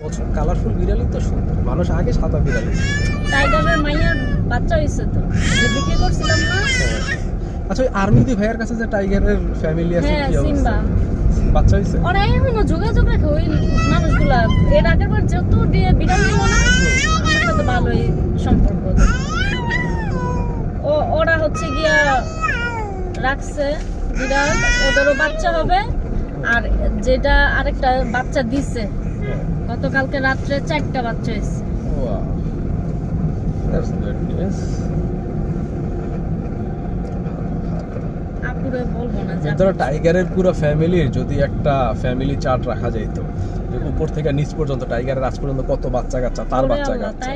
বছর কালারফুল বিড়ালই তো সুন্দর। মানুষ আগে সাদা বিড়াল। টাইগারের মাইয়ার বাচ্চা হয়েছে তো। যে বিক্রি করছিলাম না। আচ্ছা ওই আর্মিদি ভাইয়ের কাছে যে টাইগারের ফ্যামিলি আছে হ্যাঁ কি অবস্থা? বাচ্চা হয়েছে ওরা এখনও যোগাযোগ রাখে ওই মানুষগুলা। এর আগের বার যত দিয়ে বিড়াল নিল না আমার সাথে ভালোই সম্পর্ক। ও ওরা হচ্ছে গিয়া রাখছে বিড়াল। ওদেরও বাচ্চা হবে। আর যেটা আরেকটা বাচ্চা দিছে। গতকালকে রাত্রে চারটা বাচ্চা ধরো টাইগারের পুরো ফ্যামিলির যদি একটা ফ্যামিলি চার্ট রাখা যে উপর থেকে নিচ পর্যন্ত টাইগারের আজ পর্যন্ত কত বাচ্চা কাচ্চা তার বাচ্চা কাচ্চা।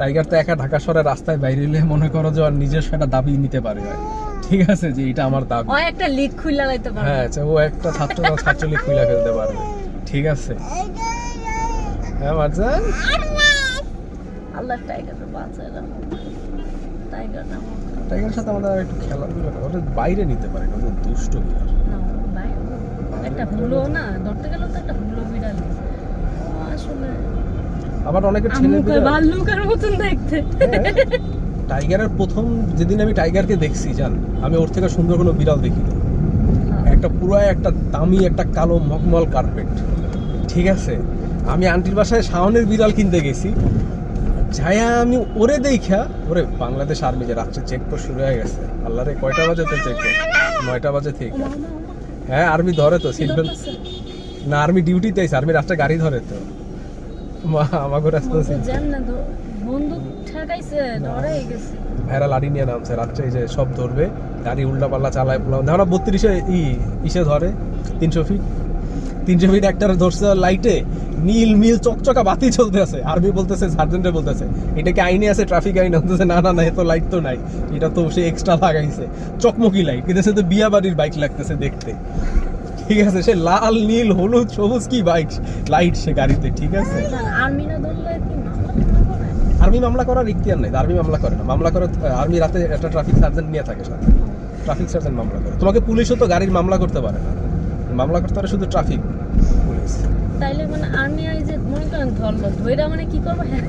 টাইগার তো একা ঢাকা শহরে রাস্তায় বাইরে এলে মনে করো যে নিজস্ব একটা দাবি নিতে পারে ঠিক আছে যে এটা আমার দাবি। ও একটা লিক খুলে পারবে। হ্যাঁ আচ্ছা, ও একটা ছাত্র খুলে ফেলতে পারবে। ঠিক আছে। হ্যাঁ মারজান আল্লাহ টাইগারের বাচ্চারা টাইগার না। টাইগারের সাথে আমাদের একটু খেলাধুলা ওটা বাইরে নিতে পারে না ওদের দুষ্ট বিড়াল একটা হুলো না ধরতে গেলে তো একটা হুলো বিড়াল। আসলে আবার অনেকের ছেলে ভাল্লুকের মতন দেখতে। হ্যাঁ, টাইগারের প্রথম যেদিন আমি টাইগারকে দেখছি জান আমি ওর থেকে সুন্দর কোনো বিড়াল দেখি না। একটা পুরো একটা দামি একটা কালো মখমল কার্পেট ঠিক আছে? আমি আন্টির বাসায় শাওনের বিড়াল কিনতে গেছি। যাইয়া আমি ওরে দেখা ওরে বাংলাদেশ আর্মি যে রাত্রে চেক পোস্ট শুরু হয়ে গেছে। আল্লাহ রে কয়টা বাজে তো চেক নয়টা বাজে থেকে হ্যাঁ আর্মি ধরে তো সিট বেল্ট না আর্মি ডিউটিতে আছে আর্মি রাস্তায় গাড়ি ধরে তো। মা আমাকে রাস্তা ভেড়া লাড়ি নিয়ে নামছে রাত্রে এই যে সব ধরবে গাড়ি উল্টা পাল্লা চালায় পোলাম ধরো বত্রিশে ই ইসে ধরে তিনশো ফিট তিনশো ফিট একটা ধরছে লাইটে নীল মিল চকচকা বাতি চলতে আছে আর্মি বলতেছে সার্জেন্টে বলতেছে এটা কি আইনে আছে ট্রাফিক আইন। বলতেছে না না না এ তো লাইট তো নাই। এটা তো সে এক্সট্রা লাগাইছে। চকমকি লাইট কিন্তু সে তো বিয়া বাড়ির বাইক লাগতেছে দেখতে। ঠিক আছে সে লাল নীল হলুদ সবুজ কি বাইক লাইট সে গাড়িতে ঠিক আছে? আর্মি মামলা আর্মি মামলা করার ইখতিয়ার নেই আর্মি মামলা করে না। মামলা করে আর্মি রাতে একটা ট্রাফিক সার্জেন্ট নিয়ে থাকে সাথে। ট্রাফিক সার্জেন্ট মামলা করে। তোমাকে পুলিশও তো গাড়ির মামলা করতে পারে না। মামলা করতে পারে শুধু ট্রাফিক পুলিশ। তাইলে মানে যে মনে করেন ধরলো ধইরা মানে কি করব? হ্যাঁ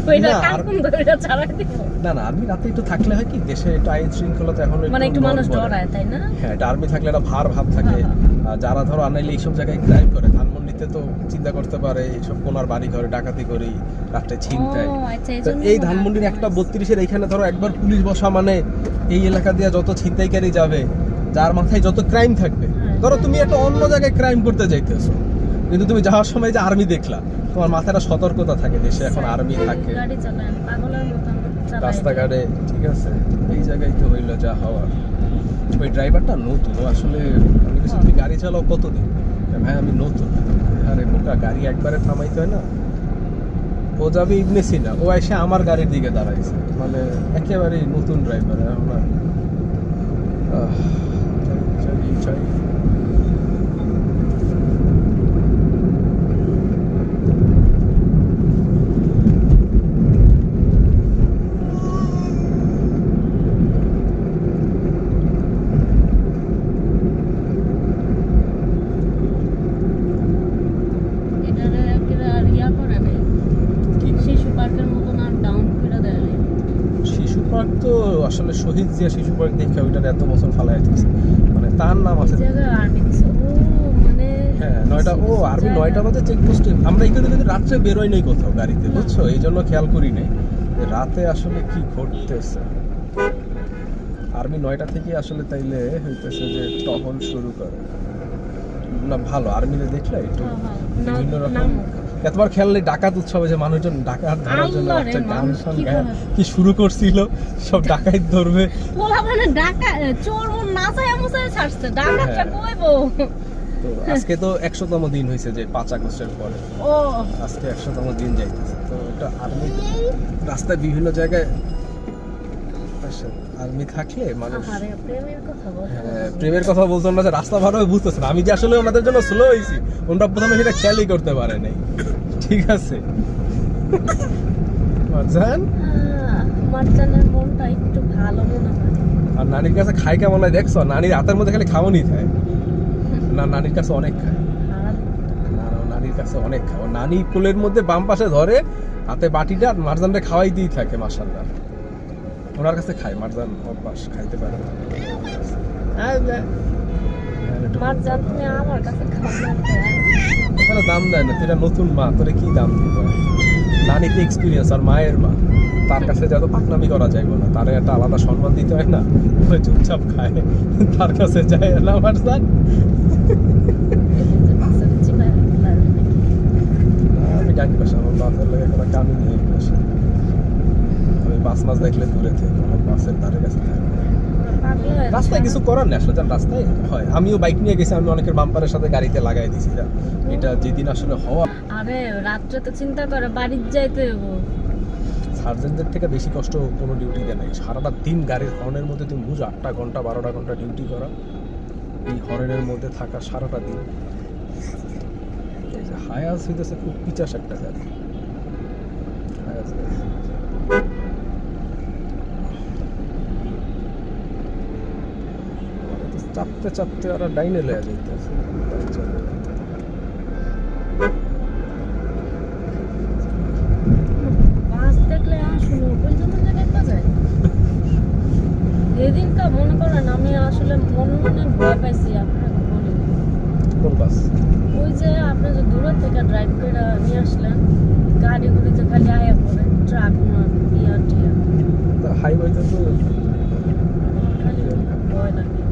ধইরা না, কাকুন ধইরা ছাড়াই দিব? না না আর্মি রাতে একটু থাকলে হয় কি? দেশে একটু আইন শৃঙ্খলা তো এখন মানে একটু মানুষ ডরায় তাই না? হ্যাঁ এটা আর্মি থাকলে একটা ভার ভাব থাকে। হ্যাঁ, আর যারা ধরো আনাইলে এইসব জায়গায় ক্রাইম করে ধানমন্ডিতে তো চিন্তা করতে পারে এইসব কোনার বাড়ি ঘরে ডাকাতি করি রাত্রে ছিনতাই আচ্ছা, এই মনে ধানমন্ডির একটা বত্রিশের এইখানে ধরো একবার পুলিশ বসা মানে এই এলাকা দিয়ে যত ছিনতাইকারী যাবে যার মাথায় যত ক্রাইম থাকবে হ্যাঁ। ধরো তুমি একটা অন্য জায়গায় ক্রাইম করতে যাইতেছো। কিন্তু তুমি যাওয়ার সময় যে আর্মি দেখলা তোমার মাথায় সতর্কতা থাকে দেশে এখন আর্মি থাকে। রাস্তাঘাটে ঠিক আছে এই জায়গায় তো হইল যা হওয়ার ওই ড্রাইভারটা নতুন আসলে আমি কিছু তুমি গাড়ি চালাও কতদিন? ভাই আমি নতুন। আরে বোকা গাড়ি একবারে থামাইতে হয় না? ও যাবে ইবনে সিনা ও এসে আমার গাড়ির দিকে দাঁড়াইছে। মানে একেবারেই নতুন ড্রাইভার আমরা আহ, যাই, যাই, যাই। এটারে একেবারে আর ইয়া করে নাই। কি শিশু পার্কের মতন আর ডাউন করে দেয় নাই। শিশু পার্ক তো আসলে শহীদ জিয়া শিশু পার্ক দেখে ওইটার এত বছর ফালাই দিচ্ছে মানে তার নাম আছে মানে হ্যাঁ নয়টা ও আর্মি নয়টা বাজে চেকপোস্টে আমরা এখানে কিন্তু রাত্রে বেরোই নাই কোথাও গাড়িতে বুঝছ? এই জন্য খেয়াল করি নাই। যে রাতে আসলে কি ঘটতেছে। আর্মি নয়টা থেকে আসলে তাইলে হইতেছে যে টহল শুরু করে। না ভালো আর্মিতে দেখলে একটু হ্যাঁ। বিভিন্ন রকম এতবার খেয়াল নেই ডাকাত উৎসবে যে মানুষজন ডাকাত ধরার জন্য একটা গান শান কি কি শুরু করছিল সব ডাকাত ধরবে। পোলা মানে ডাকা চোর মন নাচায় ছাড়ছে ডাকাতটা হ্যাঁ। কইবো তো আজকে তো একশোতম দিন হয়েছে যে পাঁচ আগস্টের পরে। ও। আজকে একশোতম দিন যাইতেছে। তো এটা আর্মি রাস্তায় বিভিন্ন জায়গায় আসে, আর্মি থাকলে মানুষ প্রেমের কথা বলতে হ্যাঁ, বলতো না রাস্তা ভালোভাবে বুঝতেছে না। আমি যে আসলে ওনাদের জন্য স্লো হয়েছি ওনারা প্রথমে সেটা খেয়ালই করতে পারে নাই। ঠিক আছে। বুঝছেন? মারজানের মনটা একটু ভালো মনে হয়। আর নানির কাছে খাই কেমন হয় দেখছ? নানির হাতের মধ্যে খালি খাওয়ানি খায় না নানির কাছে অনেক খায়। নানির কাছে অনেক খায়। নানি কোলের মধ্যে বাম পাশে ধরে হাতে বাটিটা আর মারজানটা খাওয়াইতেই থাকে মার্শাল্লাহ ওনার কাছে খায় মারজান অভ্যাস খাইতে পারে না। হ্যাঁ, যা- একটু- মার জান তুমি আমার কাছে খাওয়া দাম দেয় না এটা নতুন মা তোরে কি দাম দিবে? নানিতে এক্সপিরিয়েন্স আর মায়ের মা। তার কাছে যত পাকনামি করা যাইব না তারে একটা আলাদা সম্মান দিতে হয় না? ওই চুপচাপ খায় তার কাছে যায় না আমার জান আমি ডাকি পাশে আমার বাসের লেগে কোনো নেই এই পাশে বাস মাস দেখলে দূরে থেকে বাসের ধারে কাছে রাস্তায় কিছু করার নেই আসলে রাস্তায় হয়। আমিও বাইক নিয়ে গেছি আমি অনেকের বাম্পারের সাথে গাড়িতে লাগাই দিছি এটা যেদিন আসলে হওয়া আরে রাত্রে তো চিন্তা করে বাড়ির যাইতে হইব। সার্জেন্টদের থেকে বেশি কষ্ট কোনো ডিউটিতে নাই। সারাটা দিন গাড়ির হর্নের মধ্যে তুমি বুঝো আটটা ঘণ্টা বারোটা ঘণ্টা ডিউটি করা। এই হর্নের মধ্যে থাকা সারাটা দিন। হায়াস হইতেছে খুব পিচাস একটা গাড়ি। হায়াস গাড়ি। মানে তো চাপতে চাপতে ওরা ডাইনে লেয়া যাইতেছে। এদিনটা মনে করেন আমি আসলে মনে মনে ভয় পাইছি আপনাকে বলি কোন বাস? ওই যে আপনি যে থেকে ড্রাইভ করে নিয়ে আসলেন গাড়িগুলিতে খালি আয়া পড়ে ট্রাক ইয়া টিয়া হাইওয়েতে তো খালি ভয় লাগে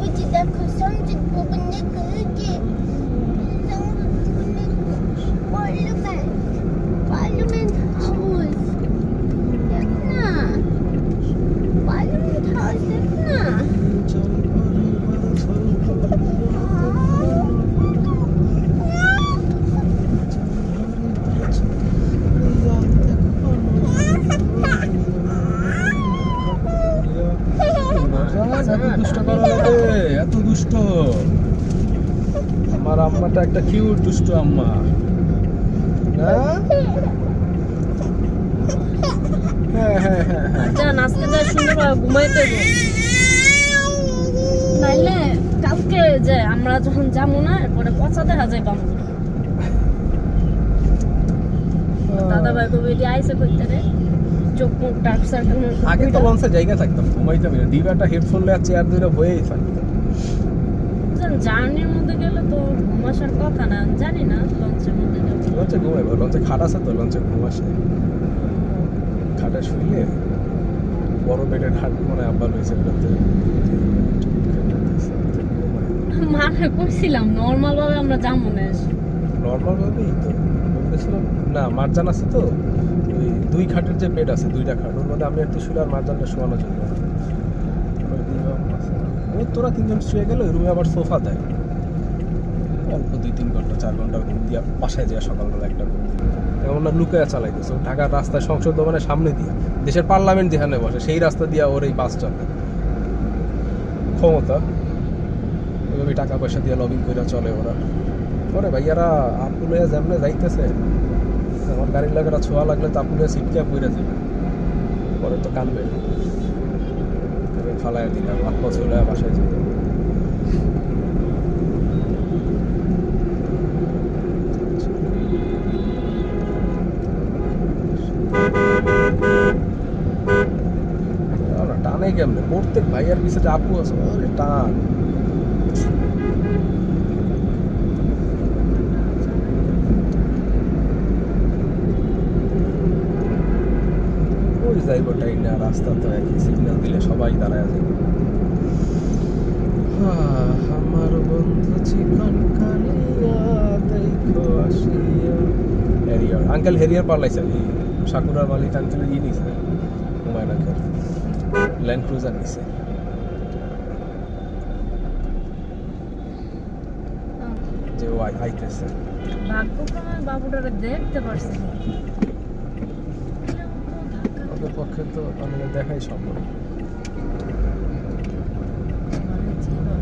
ওই যে দেখো সংযুক্ত বন্ধু করেছে পার্লামেন্ট পার্লামেন্ট হাউস দেখ না পার্লামেন্ট হাউস দেখ না এত দুষ্ট করা লাগে, এত দুষ্ট আমার আম্মাটা একটা কিউট দুষ্ট আম্মা। হ্যাঁ হ্যাঁ হ্যাঁ হ্যাঁ। যান আজকে সুন্দরভাবে ঘুমাইতে নাইলে কালকে যে আমরা যখন যাব না এরপরে পচা দেখা যায় বাম দাদা ভাই কবি এটি আইসে করতে রে? চোখ মুখ ডার্ক সার্কেল আগে তো লঞ্চে জায়গা থাকতাম ঘুমাইতাম না। দিবা একটা হেডফোন চেয়ার ধরে বয়েই থাকতাম জার্নির মধ্যে গেলে তো ঘুম আসার কথা না জানি না লঞ্চের মধ্যে গেলে। লঞ্চে ঘুমাইবো লঞ্চে খাট আছে তো লঞ্চে ঘুম আসে। খাটে শুইলে বড় বেডের খাট মনে আব্বা রয়েছে ওটাতে মানে করছিলাম নর্মাল ভাবে আমরা যাব না নর্মাল ভাবেই তো। বলতেছিলাম না মারজান আছে তো ওই দুই খাটের যে বেড আছে দুইটা খাট ওর মধ্যে আমি একটু শুলে আর মারজানটা শোয়ানো যাবে ওই তোরা তিনজন শুয়ে গেলে রুমে আবার সোফা দেয়। অল্প দুই তিন ঘণ্টা, চার ঘণ্টা ঘুম দিয়া বাসায় যায় সকালবেলা একটা ঘুম না লুকায়া চালাইতেছে ঢাকার রাস্তায় সংসদ ভবনের সামনে দিয়া, দেশের পার্লামেন্ট যেখানে বসে, সেই রাস্তা দিয়া ওর এই বাস চলে। ক্ষমতা ওইভাবে টাকা পয়সা দিয়ে লবিং করে চলে ওরা। ওরে ভাইয়ারা, আপুলে যেমনে যাইতেছে, আমার গাড়ির লাগাটা ছোঁয়া লাগলে তো আপুলে সিটকে পইরা যাবে পরে তো কানবে। ফালাই দিলাম আপা চলে বাসায় যেতে টানে কেমনে? প্রত্যেক ভাইয়ার পিছনে আপু আছে টান। যাইব টাইম না রাস্তা তো একই সিগন্যাল দিলে সবাই দাঁড়ায় যাবে আমার বন্ধু চিকন হেরিয়ার আঙ্কেল হেরিয়ার পালাইছে এই সাকুরার বালি টাঙ্কেল ই নিছে হুমায়ুন আঙ্কেল ল্যান্ড ক্রুজার নিছে। যে ও আইতেছে। ভাগ্যক্রমে বাবুটারে দেখতে পারছি ওদের পক্ষে তো আমাদের দেখাই সম্ভব মানে জি বাবা।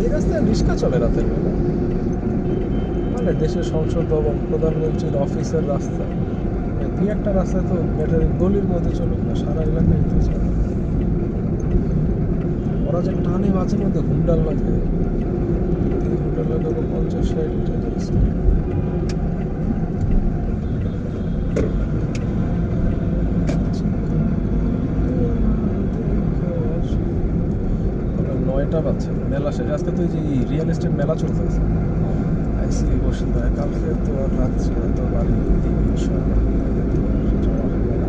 এই রাস্তায় রিক্সা চলে রাতের বেলা। মানে দেশের সংসদ ভবন প্রধানমন্ত্রীর অফিসের রাস্তা। দু একটা রাস্তা তো ব্যাটারি গলির মধ্যে চলুক না, সারা এলাকায় তো চলে। ওরা যে টানে মাঝে মধ্যে হুন্ডাল লাগে। হুন্ডাল লাগে পঞ্চাশ ষাট যাচ্ছে ওটা নয়টা বাজছে মেলা শেষ। আজকে তো যে রিয়েল এস্টেট মেলা চলতেছে আইসি বসুন্ধরা কালকে তো আর রাত্রে তো বাড়ি দিন সব আগে তো আর যাওয়া হবে না।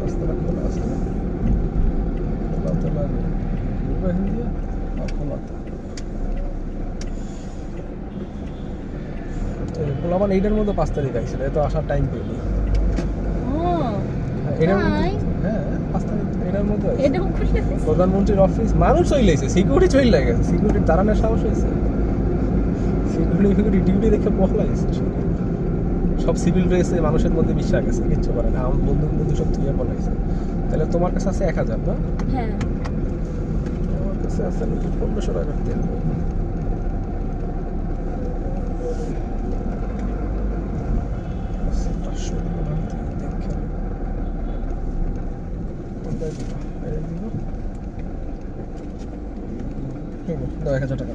রাস্তাটা খোলা আছে না? খোলা তো লাগে ঘুরবে হিন্দিয়া আর খোলা তো পোলামান এইটার মধ্যে পাঁচ তারিখ আইছিল এত আসার টাইম এটার হ্যাঁ পাঁচ তারিখ এটার মধ্যে আছিস? প্রধানমন্ত্রীর অফিস মানুষ চলে সিকিউরিটি চলে গেছে সিকিউরিটি দাঁড়ানোর সাহস হয়েছে। সিকিউরিটি ফিকিউরিটি ডিউটি দেখে পহলাইছে সব সিভিল ড্রেসে মানুষের মধ্যে বিশ্বাস গেছে কিচ্ছু করে না আমার বন্ধু বন্ধু সব ধুয়ে পলাইছে তাহলে তোমার কাছে আছে এক হাজার না? হ্যাঁ। আমার কাছে আছে পনেরোশো টাকার তেল ভাঙতে দেখে নে। কোথায় দিবো? এই দিবো? ঠিক আছে, দাও এক হাজার টাকা